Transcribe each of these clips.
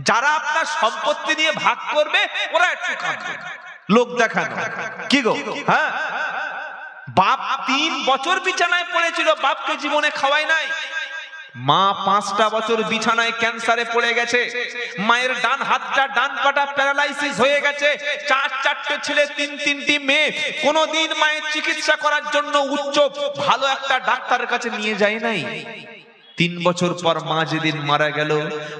যারা আপনার সম্পত্তি নিয়ে ভাগ করবে, ওরা একটু লোক দেখানো। কি গো? হ্যাঁ? বাপ তিন বছর বিছানায় পড়েছিল, বাপকে জীবনে খাওয়াই নাই। মা পাঁচটা বছর বিছানায় ক্যান্সারে পড়ে গেছে। মায়ের ডান হাতটা, ডান পাটা প্যারালাইসিস হয়ে গেছে। চার, চারটে ছেলে, তিন, তিনটি মেয়ে। কোনোদিন মায়ের চিকিৎসা করার জন্য উচ্চ, ভালো একটা ডাক্তারের কাছে নিয়ে যায় নাই। তিন বছর পর মা যেদিন মারা গেল,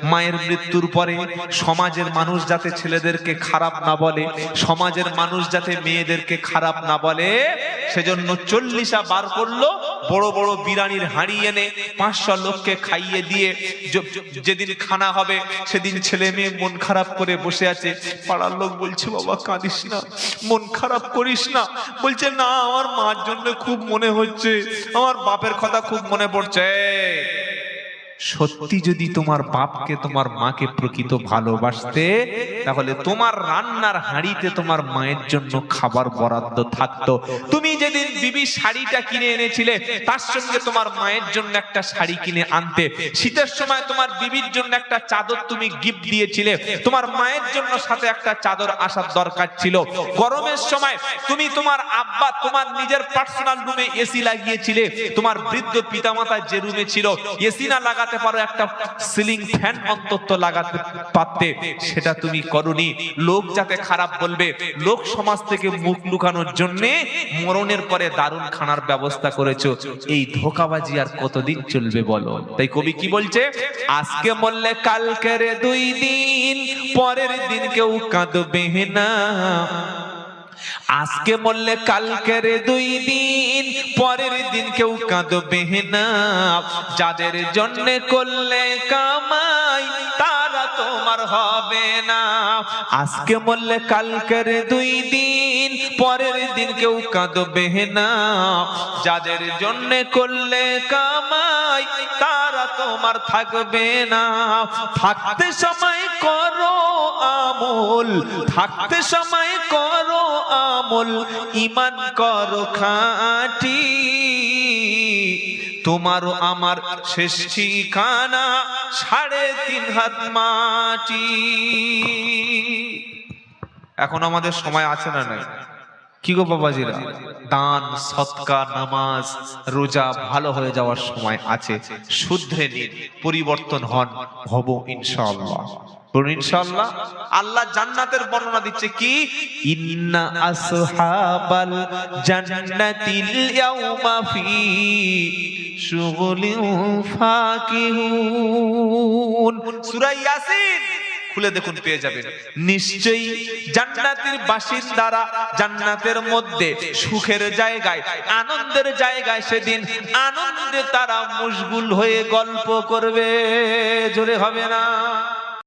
মায়ের মৃত্যুর পরে সমাজের মানুষ যাতে ছেলেদেরকে খারাপ না বলে, সমাজের মানুষ যাতে মেয়েদেরকে খারাপ না বলে সেজন্য চল্লিশা বার করল, বড় বড় বিরানির হাঁড়ি এনে পাঁচশো লোককে খাইয়ে দিয়ে যেদিন খানা হবে, সেদিন ছেলে মেয়ে মন খারাপ করে বসে আছে। পাড়ার লোক বলছে, বাবা, কাঁদিস না, মন খারাপ করিস না। বলছে, না, আমার মার জন্য খুব মনে হচ্ছে, আমার বাপের কথা খুব মনে পড়ছে। সত্যি যদি তোমার বাপকে, তোমার মাকে প্রকৃত ভালোবাসতে, তাহলে তোমার রান্নার হাঁড়িতে তোমার মায়ের জন্য খাবার বরাদ্দ থাকতো। তুমি যেদিন বিবি শাড়িটা কিনে এনেছিলে, তার সঙ্গে তোমার মায়ের জন্য একটা শাড়ি কিনে আনতে। শীতের সময় তোমার বিবির জন্য একটা চাদর তুমি গিফট দিয়েছিলে। তোমার মায়ের জন্য সাথে একটা চাদর আসার দরকার ছিল। গরমের সময় তুমি তোমার আব্বা, তোমার নিজের পার্সোনাল রুমে এসি লাগিয়েছিলে। তোমার বৃদ্ধ পিতামাতা যে রুমে ছিল, এসি না লাগাতে পারো, একটা সিলিং ফ্যান অন্তত লাগাতে পারতে। সেটা তুমি করনি। লোক যাতে খারাপ বলবে, লোক সমাজ থেকে মুখ লুকানোর জন্য মরণের পরে দারুণ খানার ব্যবস্থা করেছ। এই ধোকাবাজি আর কতদিন চলবে বলো? তাই কবি কি বলছে? আজকে মরলে কালকের দুই দিন, পরের দিন কেউ কাঁদবে না। আজকে মরলে কালকের দুই দিন, পরের দিন কেউ কাঁদবে না। যাদের জন্য করলে কামাই, তারা তোমার হবে না। আজকে মরলে কালকের দুই দিন, পরের দিন কেউ কাঁদবে না। যাদের জন্য করলে কামাই, তারা তোমার থাকবে না। থাকতে সময় করো আমল, থাকতে সময় করো আমল ইমান করো খাঁটি। তোমারও আমার শেষ ঠিকানা সাড়ে তিন হাত মাটি। এখন আমাদের সময় আছে না নাই? কি গো বাবাজিরা? দান, সৎকা, নামাজ, রোজা ভালো হয়ে যাওয়ার সময় আছে। শুদ্ধে নিন পরিবর্তন হন, হব ইনশাআল্লাহ। ইনশাআল্লাহ। আল্লাহ জান্নাতের বর্ণনা দিচ্ছে কি? ইন্না আসহাবাল জান্নাতিল ইয়াউমা ফি শুগুলিন ফাকিহুন। সূরা ইয়াসিন। খুলে দেখুন পেয়ে যাবেন। নিশ্চয়ই জান্নাতের বাসিন্দারা জান্নাতের মধ্যে সুখের জায়গায় আনন্দের জায়গায় সেদিন আনন্দে তারা মুশগুল হয়ে গল্প করবে। জোরে হবে না।